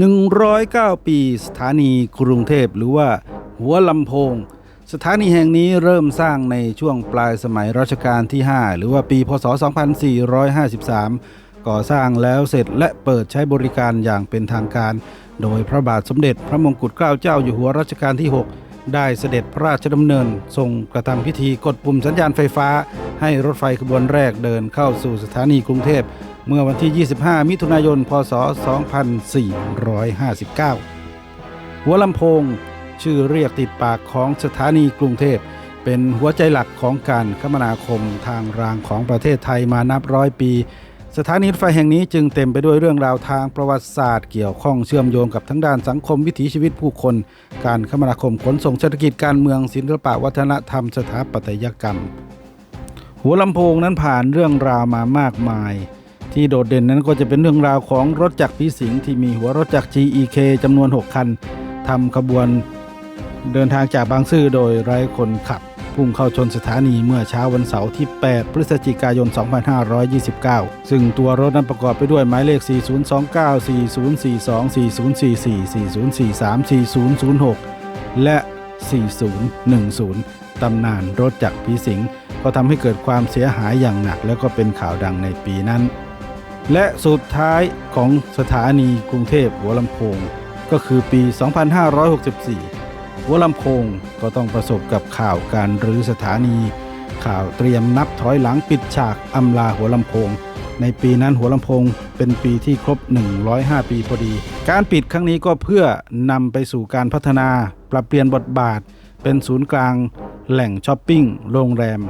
109 ปีสถานีกรุงเทพหรือว่าหัวลำโพง สถานีแห่งนี้เริ่มสร้างในช่วงปลายสมัยรัชกาลที่ 5 หรือว่าปี พศ 2453 ก่อสร้างแล้วเสร็จและเปิดใช้บริการอย่างเป็นทางการ โดยพระบาทสมเด็จพระมงกุฎเกล้าเจ้าอยู่หัวรัชกาลที่ 6 ได้เสด็จพระราชดำเนินทรงกระทำพิธีกดปุ่มสัญญาณไฟฟ้า ให้รถไฟขบวนแรกเดินเข้าสู่สถานีกรุงเทพ เมื่อวันที่ 25 มิถุนายน พศ 2459 หัวลำโพง ชื่อเรียกติดปากของสถานีกรุงเทพ เป็นหัวใจหลักของการคมนาคมทางรางของประเทศไทยมานับร้อยปี สถานีรถไฟแห่งนี้จึงเต็มไปด้วยเรื่องราวทางประวัติศาสตร์ เกี่ยวข้องเชื่อมโยงกับทั้งด้านสังคมวิถีชีวิตผู้คน การคมนาคมขนส่งเศรษฐกิจการเมืองศิลปะวัฒนธรรมสถาปัตยกรรม หัวลำโพงนั้นผ่านเรื่องราวมามากมาย ที่โดดเด่นนั้นก็จะเป็นเรื่องราวของรถจักรพิสิงที่มีหัวรถจักร GEK จำนวน 6 คันทำขบวนเดินทางจากบางซื่อโดยไร้คนขับ พุ่งเข้าชนสถานีเมื่อเช้าวันเสาร์ที่ 8 พฤศจิกายน 2529 ซึ่งตัวรถนั้นประกอบไปด้วยหมายเลข 4029 4042 4044 4043 4006 และ 4010 ตำนานรถจักรพิสิงก็ทำให้เกิดความเสียหายอย่างหนัก แล้วก็เป็นข่าวดังในปีนั้น และสุดท้ายของสถานีกรุงเทพหัวลำโพง ก็คือปี 2564 หัวลำโพงก็ต้องประสบกับข่าวการรื้อสถานี ข่าวเตรียมนับถอยหลังปิดฉากอำลาหัวลำโพง ในปีนั้นหัวลำโพงเป็นปีที่ครบ 105 ปีพอดี การปิดครั้งนี้ก็เพื่อนำไปสู่การพัฒนา ปรับเปลี่ยนบทบาท เป็นศูนย์กลาง แหล่งช้อปปิ้ง โรงแรม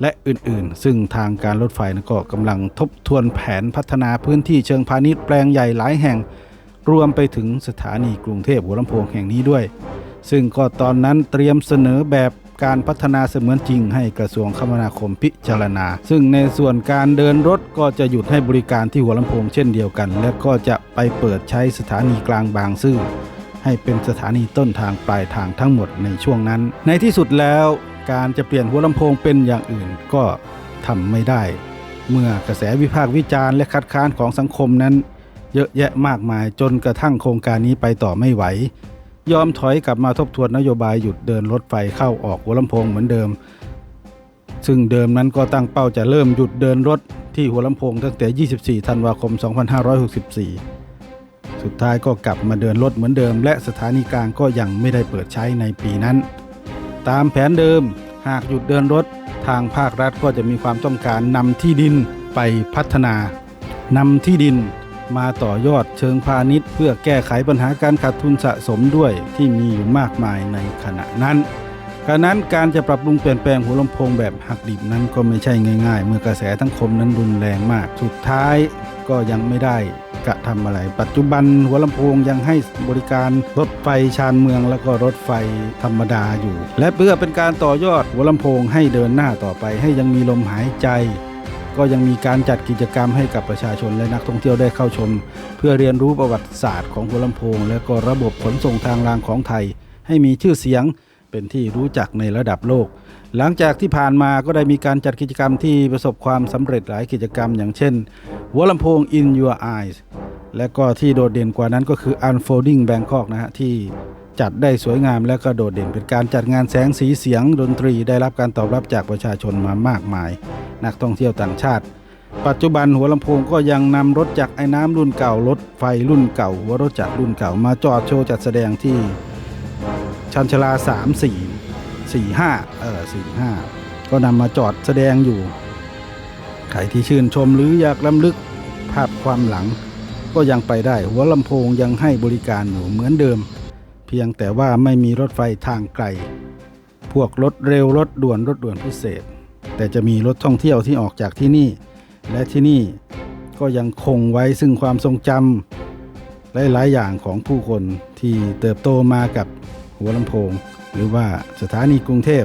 และอื่นๆ ซึ่งทางการรถไฟก็กำลังทบทวนแผนพัฒนาพื้นที่เชิงพาณิชย์แปลงใหญ่หลายแห่ง รวมไปถึงสถานีกรุงเทพหัวลำโพงแห่งนี้ด้วย ซึ่งก็ตอนนั้นเตรียมเสนอแบบการพัฒนาเสมือนจริงให้กระทรวงคมนาคมพิจารณา ซึ่งในส่วนการเดินรถก็จะหยุดให้บริการที่หัวลำโพงเช่นเดียวกัน และก็จะไปเปิดใช้สถานีกลางบางซื่อให้เป็นสถานีต้นทางปลายทางทั้งหมดในช่วงนั้น ในที่สุดแล้วการจะเปลี่ยนหัวลำโพงเป็นอย่างอื่นก็ทำไม่ได้ เมื่อกระแสวิพากษ์วิจารณ์และคัดค้านของสังคมนั้น เยอะแยะมากมายจนกระทั่งโครงการนี้ไปต่อไม่ไหว ยอมถอยกลับมาทบทวนนโยบายหยุดเดินรถไฟเข้าออกหัวลำโพงเหมือนเดิม ซึ่งเดิมนั้นก็ตั้งเป้าจะเริ่มหยุดเดินรถที่หัวลำโพงตั้งแต่ 24 ธันวาคม 2564 สุดท้ายก็กลับมาเดินรถเหมือนเดิม และสถานีกลางก็ยังไม่ได้เปิดใช้ในปีนั้น ตามแผนเดิมหากหยุดเดินรถทางภาครัฐก็จะมีความต้องการนำที่ดินไปพัฒนานำที่ดิน มาต่อยอดเชิงพาณิชย์ เพื่อแก้ไขปัญหาการขาดทุนสะสมด้วยที่มีอยู่มากมายในขณะนั้นกรนั้นการจะปรับปรุงเปลี่ยนแปลงหัวลำโพงแบบหักดิบนั้นก็ไม่ใช่ง่ายๆ เมื่อกระแสทั้งคมนั้นรุนแรงมาก สุดท้ายก็ยังไม่ได้กระทำอะไร ปัจจุบันหัวลำโพงยังให้บริการรถไฟชานเมืองแล้วก็รถไฟธรรมดาอยู่ และเพื่อเป็นการต่อยอดหัวลำโพงให้เดินหน้าต่อไปให้ยังมีลมหายใจ ก็ยังมีการจัดกิจกรรมให้กับประชาชนและนักท่องเที่ยวได้เข้าชม เพื่อเรียนรู้ประวัติศาสตร์ของหัวลำโพง และก็ระบบขนส่งทางรางของไทย ให้มีชื่อเสียงเป็นที่รู้จักในระดับโลก หลังจากที่ผ่านมาก็ได้มีการจัดกิจกรรมที่ประสบความสำเร็จหลายกิจกรรม อย่างเช่น หัวลำโพง in your eyes และก็ที่โดดเด่นกว่านั้นก็คือ unfolding Bangkok นะฮะที่จัดได้สวยงามและก็โดดเด่นเป็นการจัดงานแสงสีเสียงดนตรีได้รับการตอบรับจากประชาชนมามากมาย นักท่องเที่ยวต่างชาติ ปัจจุบันหัวลำโพงก็ยังนำรถจักรไอ้น้ำรุ่นเก่ารถไฟรุ่นเก่า หัวรถจักรรุ่นเก่ามาจอดโชว์จัดแสดงที่ชันชลา 3 4 4 5เออ4 5 ก็นำมาจอดแสดงอยู่ใครที่ชื่นชมหรืออยากล้ำลึกภาพความหลัง ก็ยังไปได้หัวลำโพงยังให้บริการอยู่เหมือนเดิม เพียงแต่ว่าไม่มีรถไฟทางไกล พวกรถเร็วรถด่วนรถด่วนพิเศษ แต่จะมีรถท่องเที่ยวที่ออกจากที่นี่ และที่นี่ก็ยังคงไว้ซึ่งความทรงจำหลายๆอย่างของผู้คนที่เติบโตมากับหัวลำโพง หรือว่าสถานีกรุงเทพ